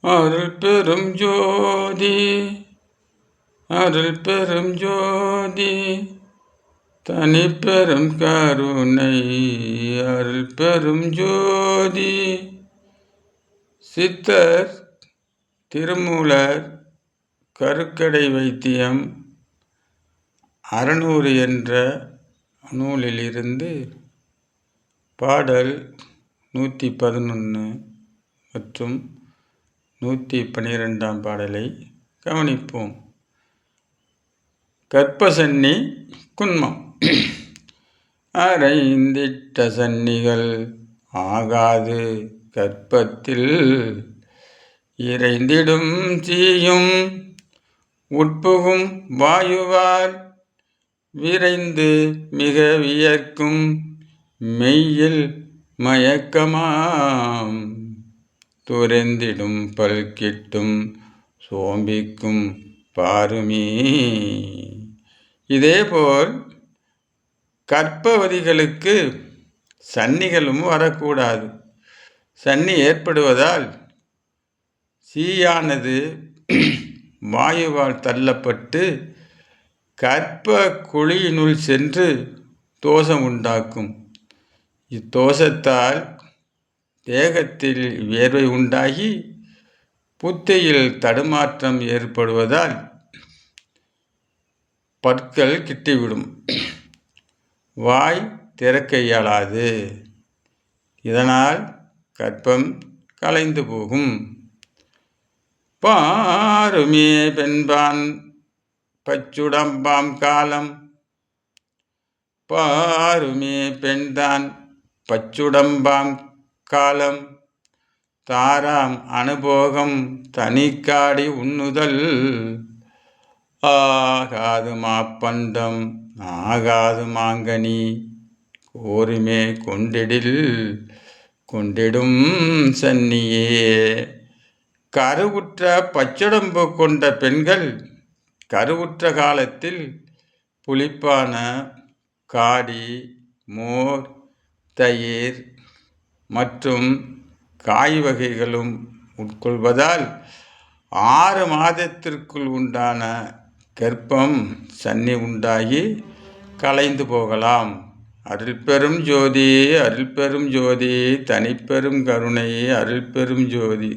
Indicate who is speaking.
Speaker 1: அருள் பெரும் ஜோதி அருள் பெரும் ஜோதி தனி பெரும் கருணை அருள் பெரும் ஜோதி. சித்தர் திருமூலர் கருக்கடை வைத்தியம் அறநூறு என்ற நூலிலிருந்து பாடல் நூற்றி பதினொன்று மற்றும் நூற்றி பன்னிரெண்டாம் பாடலை கவனிப்போம். கற்ப சன்னி குன்மம். அரைந்திட்ட சன்னிகள் ஆகாது கற்பத்தில். இறைந்திடும் தீயும் உட்புகும் வாயுவால் விரைந்து மிக வியர்க்கும் மெய்யில் மயக்கமாம். துரைந்திடும் பல்கிட்டும் சோம்பிக்கும் பாருமே. இதேபோல் கற்பவதிகளுக்கு சன்னிகளும் வரக்கூடாது. சன்னி ஏற்படுவதால் சீயானது வாயுவால் தள்ளப்பட்டு கற்ப குழியினுள் சென்று தோஷம் உண்டாக்கும். இத்தோஷத்தால் தேகத்தில் வேர்வை உண்டாகி புத்தையில் தடுமாற்றம் ஏற்படுவதால் பற்கள் கிட்டிவிடும். வாய் திறக்க இயலாது இதனால் கற்பம் கலைந்து போகும். பாருமே பெண்பான் பச்சுடம்பாம் காலம். பாருமே பெண்தான் பச்சுடம்பாம் காலம் தாராம் அனுபோகம் தனிக்காடி உண்ணுதல். ஆகாது மாப்பண்டம் ஆகாது மாங்கனி கோருமே கொண்டிடில் கொண்டிடும் சன்னியே. கருவுற்ற பச்சடம்பு கொண்ட பெண்கள் கருவுற்ற காலத்தில் புளிப்பான காடி மோர் தயிர் மற்றும் காய் வகைகளும் உட்கொள்வதால் ஆறு மாதத்திற்குள் உண்டான கர்ப்பம் சன்னி உண்டாகி கலைந்து போகலாம். அருள் பெரும் ஜோதி அருள் பெரும் ஜோதி தனிப்பெரும் கருணை அருள் பெரும் ஜோதி.